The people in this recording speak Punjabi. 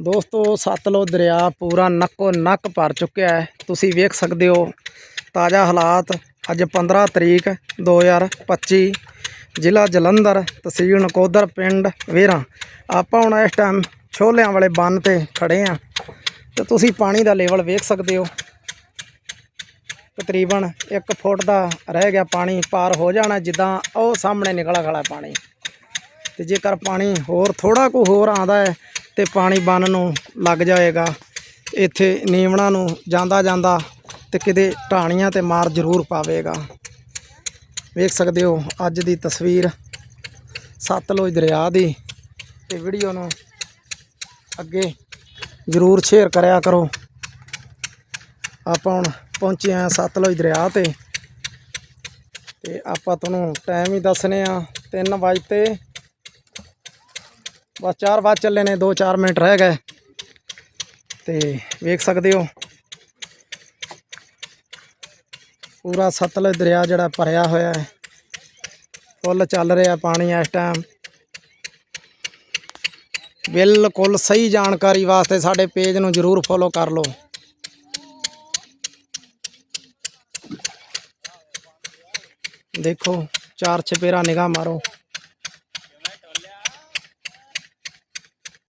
ਦੋਸਤੋ ਸਤਲੋ ਦਰਿਆ ਪੂਰਾ ਨੱਕੋ ਨੱਕ ਭਰ ਚੁੱਕਿਆ ਹੈ। ਤੁਸੀਂ ਵੇਖ ਸਕਦੇ ਹੋ, ਤਾਜ਼ਾ ਹਾਲਾਤ। ਅੱਜ 15 ਤਰੀਕ 2025 ਜ਼ਿਲ੍ਹਾ ਜਲੰਧਰ, ਤਹਿਸੀਲ ਨਕੋਦਰ, ਪਿੰਡ ਵੇਰਾ। ਆਪਾਂ ਹੁਣ ਇਸ ਟਾਈਮ ਛੋਲਿਆਂ ਵਾਲੇ ਬੰਨ ਤੇ ਖੜੇ ਆ। ਤੇ ਤੁਸੀਂ ਪਾਣੀ ਦਾ ਲੈਵਲ ਵੇਖ ਸਕਦੇ ਹੋ। ਤਕਰੀਬਨ 1 ਫੁੱਟ ਦਾ ਰਹਿ ਗਿਆ ਪਾਣੀ, ਪਾਰ ਹੋ ਜਾਣਾ ਜਿੱਦਾਂ ਉਹ ਸਾਹਮਣੇ ਨਿਕਲਾ ਖੜਾ ਪਾਣੀ। ਤੇ ਜੇਕਰ ਪਾਣੀ ਹੋਰ ਥੋੜਾ ਕੁ ਹੋਰ ਆਂਦਾ ਹੈ ਤੇ ਪਾਣੀ ਬੰਨ ਨੂੰ ਲੱਗ ਜਾਏਗਾ। ਇੱਥੇ ਨੀਵਣਾ ਨੂੰ ਜਾਂਦਾ ਜਾਂਦਾ ਤੇ ਕਿਤੇ ਢਾਣੀਆਂ ਤੇ ਮਾਰ ਜ਼ਰੂਰ ਪਾਵੇਗਾ। ਵੇਖ ਸਕਦੇ ਹੋ ਅੱਜ ਦੀ ਤਸਵੀਰ ਸਤਲੁਜ ਦਰਿਆ ਦੀ ਤੇ ਵੀਡੀਓ ਨੂੰ ਅੱਗੇ ਜ਼ਰੂਰ ਸ਼ੇਅਰ ਕਰਿਆ ਕਰੋ। ਆਪਾਂ ਹੁਣ ਪਹੁੰਚੇ ਆ ਸਤਲੁਜ ਦਰਿਆ ਤੇ। ਤੇ ਆਪਾਂ ਤੁਹਾਨੂੰ ਟਾਈਮ ਹੀ ਦੱਸਨੇ ਆ 3 ਵਜੇ ਤੇ ਬਸ 4 ਵਜੇ ਚੱਲੇ ਨੇ 2-4 ਮਿੰਟ ਰਹਿ ਗਏ। ਤੇ ਵੇਖ ਸਕਦੇ ਹੋ। ਪੂਰਾ ਸਤਲੁਜ ਦਰਿਆ ਜਿਹੜਾ ਭਰਿਆ ਹੋਇਆ ਹੈ। ਫੁੱਲ ਚੱਲ ਰਿਹਾ ਪਾਣੀ ਇਸ ਟਾਈਮ ਬਿਲਕੁਲ ਸਹੀ ਜਾਣਕਾਰੀ ਵਾਸਤੇ ਸਾਡੇ ਪੇਜ ਨੂੰ ਜਰੂਰ ਫੋਲੋ ਕਰ ਲਓ। ਦੇਖੋ, ਚਾਰ ਛਪੇਰਾ ਨਿਗਾਹ ਮਾਰੋ।